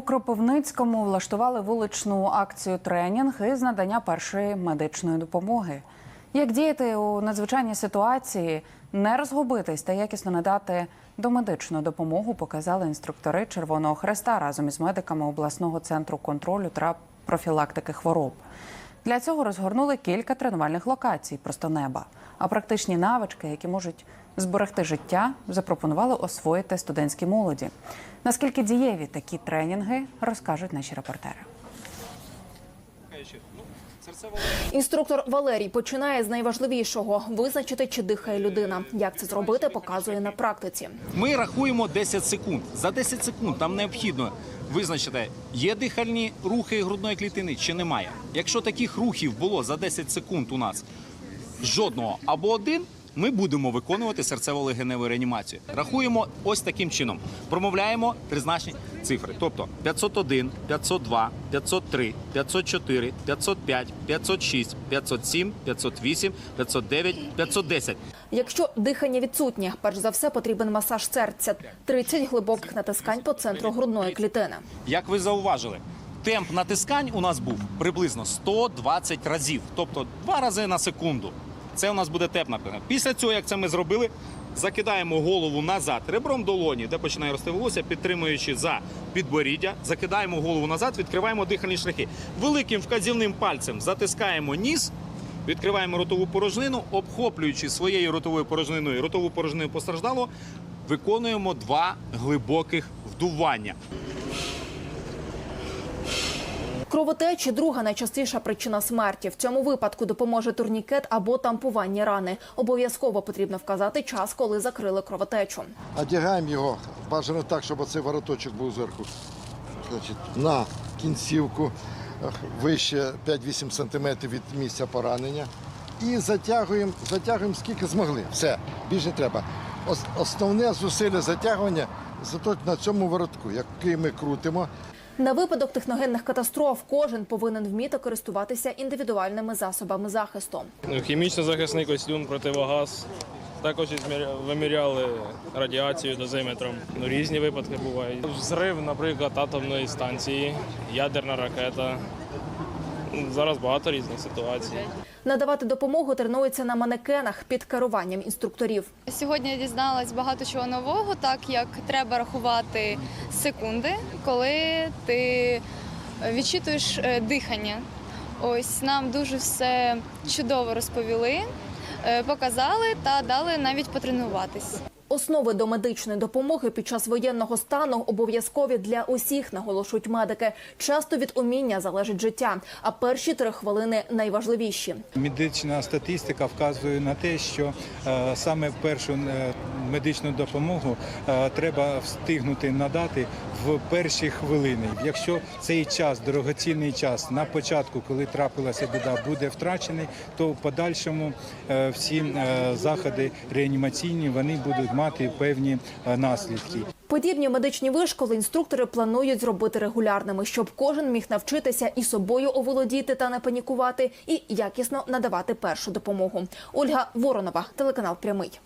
У Кропивницькому влаштували вуличну акцію тренінг із надання першої медичної допомоги. Як діяти у надзвичайній ситуації, не розгубитись та якісно надати домедичну допомогу, показали інструктори Червоного Хреста разом із медиками обласного центру контролю та профілактики хвороб. Для цього розгорнули кілька тренувальних локацій просто неба. А практичні навички, які можуть зберегти життя, запропонували освоїти студентській молоді. Наскільки дієві такі тренінги, розкажуть наші репортери. Інструктор Валерій починає з найважливішого визначити, чи дихає людина. Як це зробити, показує на практиці. Ми рахуємо 10 секунд. За 10 секунд нам необхідно визначити, є дихальні рухи грудної клітини чи немає. Якщо таких рухів було за 10 секунд у нас жодного або один. Ми будемо виконувати серцево-легеневу реанімацію. Рахуємо ось таким чином. Промовляємо тризначні цифри. Тобто 501, 502, 503, 504, 505, 506, 507, 508, 509, 510. Якщо дихання відсутнє, перш за все потрібен масаж серця, 30 глибоких натискань по центру грудної клітини. Як ви зауважили, темп натискань у нас був приблизно 120 разів, тобто два рази на секунду. Це у нас буде темп натискання. Після цього, як це ми зробили, закидаємо голову назад ребром долоні, де починає рости волосся, підтримуючи за підборіддя, закидаємо голову назад, відкриваємо дихальні шляхи. Великим вказівним пальцем затискаємо ніс. Відкриваємо ротову порожнину, обхоплюючи своєю ротовою порожниною ротову порожнину постраждало, виконуємо два глибоких вдування. Кровотечі – друга найчастіша причина смерті. В цьому випадку допоможе турнікет або тампування рани. Обов'язково потрібно вказати час, коли закрили кровотечу. Одягаємо його бажано так, щоб оцей вороточок був зверху. На кінцівку вище 5-8 см від місця поранення. І затягуємо, затягуємо скільки змогли. Все, більше треба. Основне зусилля затягування зато на цьому воротку, який ми крутимо. На випадок техногенних катастроф кожен повинен вміти користуватися індивідуальними засобами захисту. Хімічний захисний костюм, противогаз. Також виміряли радіацію дозиметром. Ну, різні випадки бувають. Взрив, наприклад, атомної станції, ядерна ракета. Зараз багато різних ситуацій. Надавати допомогу тренуються на манекенах під керуванням інструкторів. Сьогодні я дізналась багато чого нового, так як треба рахувати секунди, коли ти відчитуєш е, дихання. Ось нам дуже все чудово розповіли, е, показали та дали навіть потренуватись. Основи до медичної допомоги під час воєнного стану обов'язкові для усіх, наголошують медики. Часто від уміння залежить життя, а перші три хвилини найважливіші. Медична статистика вказує на те, що е, саме першу е, медичну допомогу е, треба встигнути надати в перші хвилини. Якщо цей час, дорогоцінний час на початку, коли трапилася біда, буде втрачений, то в подальшому е, всі е, заходи реанімаційні вони будуть мати певні е, наслідки. Подібні медичні вишколи інструктори планують зробити регулярними, щоб кожен міг навчитися і собою оволодіти та не панікувати, і якісно надавати першу допомогу. Ольга Воронова, телеканал Прямий.